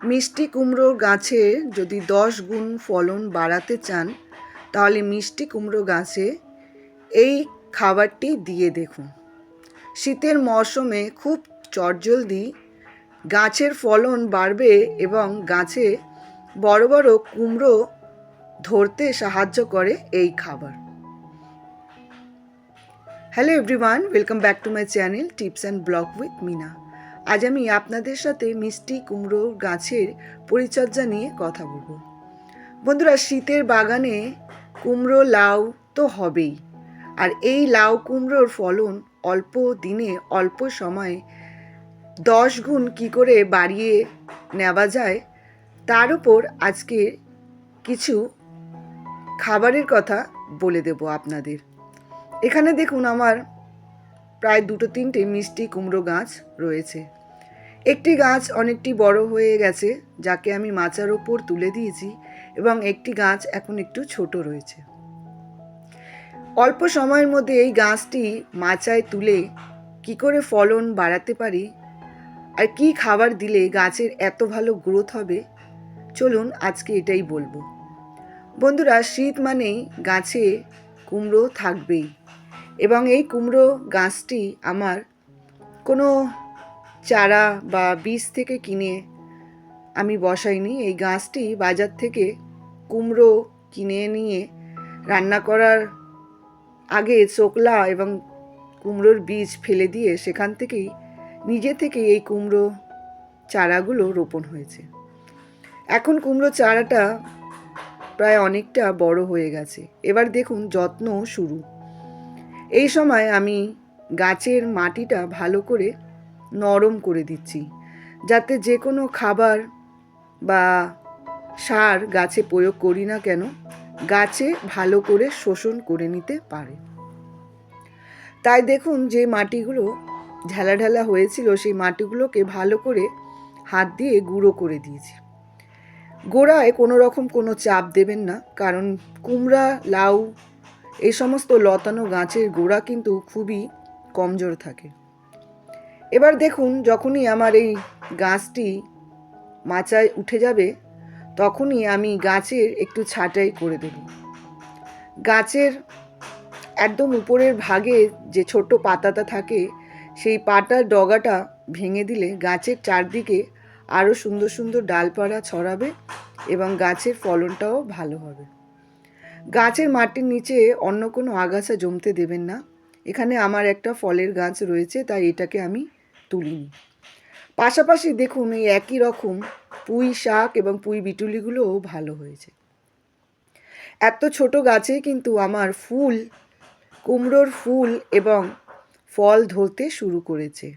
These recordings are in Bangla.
মিষ্টি কুমড়ো গাছে যদি দশ গুণ ফলন বাড়াতে চান, তাহলে মিষ্টি কুমড়ো গাছে এই খাবারটি দিয়ে দেখুন। শীতের মরশুমে খুব চটজলদি গাছের ফলন বাড়বে এবং গাছে বড় বড় কুমড়ো ধরতে সাহায্য করে এই খাবার। Hello everyone welcome back to my channel tips and blog with Mina আজ আমি আপনাদের সাথে মিষ্টি কুমড়ো গাছের পরিচর্যা নিয়ে কথা বলব। বন্ধুরা, শীতের বাগানে কুমড়ো লাউ তো হবেই। আর এই লাউ কুমড়োর ফলন অল্প দিনে অল্প সময়ে দশ গুণ কী করে বাড়িয়ে নেওয়া যায়, তার উপর আজকে কিছু খাবারের কথা বলে দেব আপনাদের। এখানে দেখুন আমার প্রায় দুটো তিনটে মিষ্টি কুমড়ো গাছ রয়েছে। একটি গাছ অনেকটি বড় হয়ে গেছে, যাকে আমি মাচার ওপর তুলে দিয়েছি এবং একটি গাছ এখন একটু ছোট রয়েছে। অল্প সময়ের মধ্যে এই গাছটি মাচায় তুলে কি করে ফলন বাড়াতে পারি আর কি খাবার দিলে গাছের এত ভালো গ্রোথ হবে? চলুন আজকে এটাই বলব। বন্ধুরা, শীত মানেই গাছে কুমড়ো থাকবেই। এবং এই কুমড়ো গাছটি আমার কোনো চারা বা বীজ থেকে কিনে আমি বসাইনি। এই গাছটি বাজার থেকে কুমড়ো কিনে নিয়ে রান্না করার আগে চোকলা এবং কুমড়োর বীজ ফেলে দিয়ে সেখান থেকেই নিজে থেকে এই কুমড়ো চারাগুলো রোপণ হয়েছে। এখন কুমড়ো চারাটা প্রায় অনেকটা বড় হয়ে গেছে। এবার দেখুন যত্ন শুরু। এই সময় আমি গাছের মাটিটা ভালো করে নরম করে দিচ্ছি, যাতে যে কোনো খাবার বা সার গাছে প্রয়োগ করি না কেন, গাছে ভালো করে শোষণ করে নিতে পারে। তাই দেখুন যে মাটিগুলো ঢেলা ঢেলা হয়েছিল, সেই মাটিগুলোকে ভালো করে হাত দিয়ে গুঁড়ো করে দিয়েছি। গোড়ায় কোনো রকম কোনো চাপ দেবেন না, কারণ কুমড়া, লাউ এই সমস্ত লতানো গাছের গোড়া কিন্তু খুবই কমজোর থাকে। এবার দেখুন, যখনই আমার এই গাছটি মাচায় উঠে যাবে, তখনই আমি গাছের একটু ছাঁটাই করে দেব। গাছের একদম উপরের ভাগে যে ছোট পাতাটা থাকে, সেই পাতার ডগাটা ভেঙে দিলে গাছের চারদিকে আরও সুন্দর সুন্দর ডালপালা ছড়াবে এবং গাছের ফলনটাও ভালো হবে। গাছের মাটির নিচে অন্য কোনো আগাছা জমতে দেবেন না। এখানে আমার একটা ফলের গাছ রয়েছে, তাই এটাকে আমি তুলিনি। পাশাপাশি দেখুন, এই একই রকম পুঁই শাক এবং পুঁই বিটুলিগুলোও ভালো হয়েছে। এত ছোট গাছে কিন্তু আমার ফুল, কুমড়োর ফুল এবং ফল ধরতে শুরু করেছে।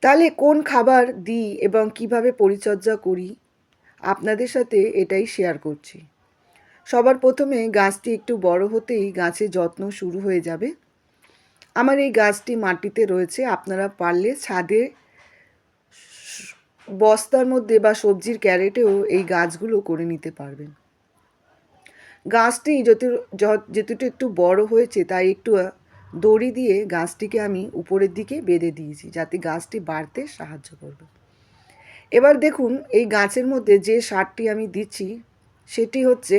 তাহলে কোন খাবার দিই এবং কীভাবে পরিচর্যা করি? আপনাদের সাথে এটাই শেয়ার করছি। সবার প্রথমে গাছটি একটু বড় হতেই গাছের যত্ন শুরু হয়ে যাবে। আমার এই গাছটি মাটিতে রয়েছে, আপনারা পারলে ছাদে বস্তার মধ্যে বা সবজির ক্যারেটেও এই গাছগুলো করে নিতে পারবেন। গাছটি যত, যেহেতু একটু বড় হয়েছে, তাই একটু দড়ি দিয়ে গাছটিকে আমি উপরের দিকে বেঁধে দিয়েছি, যাতে গাছটি বাড়তে সাহায্য করবে। এবার দেখুন, এই গাছের মধ্যে যে সারটি আমি দিচ্ছি, সেটি হচ্ছে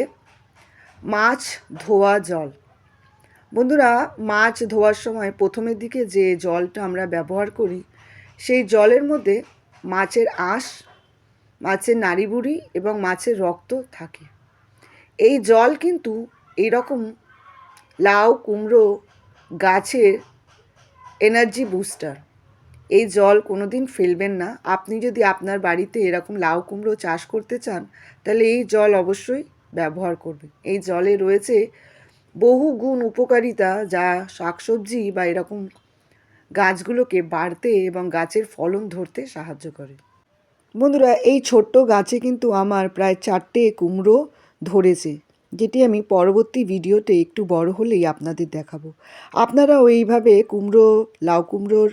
মাছ ধোয়া জল। বন্ধুরা, মাছ ধোয়ার সময় প্রথমের দিকে যে জলটা আমরা ব্যবহার করি, সেই জলের মধ্যে মাছের আঁশ, মাছের নাড়িবুড়ি এবং মাছের রক্ত থাকে। এই জল কিন্তু এইরকম লাউ, কুমড়ো গাছের এনার্জি বুস্টার এই জল কোনো দিন ফেলবেন না। আপনি যদি আপনার বাড়িতে এরকম লাউ, কুমড়ো চাষ করতে চান, তাহলে এই জল অবশ্যই ব্যবহার করবে। এই জলে রয়েছে বহু গুণ উপকারিতা যা শাকসবজি বা এরকম গাছগুলোকে বাড়তে এবং গাছের ফলন ধরতে সাহায্য করে। বন্ধুরা, এই ছোট্ট গাছে কিন্তু আমার প্রায় চারটে কুমড়ো ধরেছে, যেটি আমি পরবর্তী ভিডিওতে একটু বড় হলেই আপনাদের দেখাবো। আপনারাও এইভাবে কুমড়ো, লাউ কুমড়োর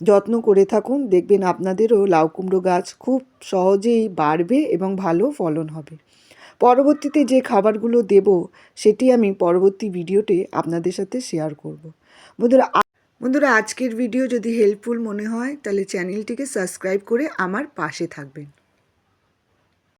যত্ন করে থাকুন। দেখবেন আপনাদেরও লাউ কুমড়ো গাছ খুব সহজেই বাড়বে এবং ভালো ফলন হবে। পরবর্তীতে যে খাবারগুলো দেব, সেটি আমি পরবর্তী ভিডিওতে আপনাদের সাথে শেয়ার করব। বন্ধুরা বন্ধুরা, আজকের ভিডিও যদি হেল্পফুল মনে হয়, তাহলে চ্যানেলটিকে সাবস্ক্রাইব করে আমার পাশে থাকবেন।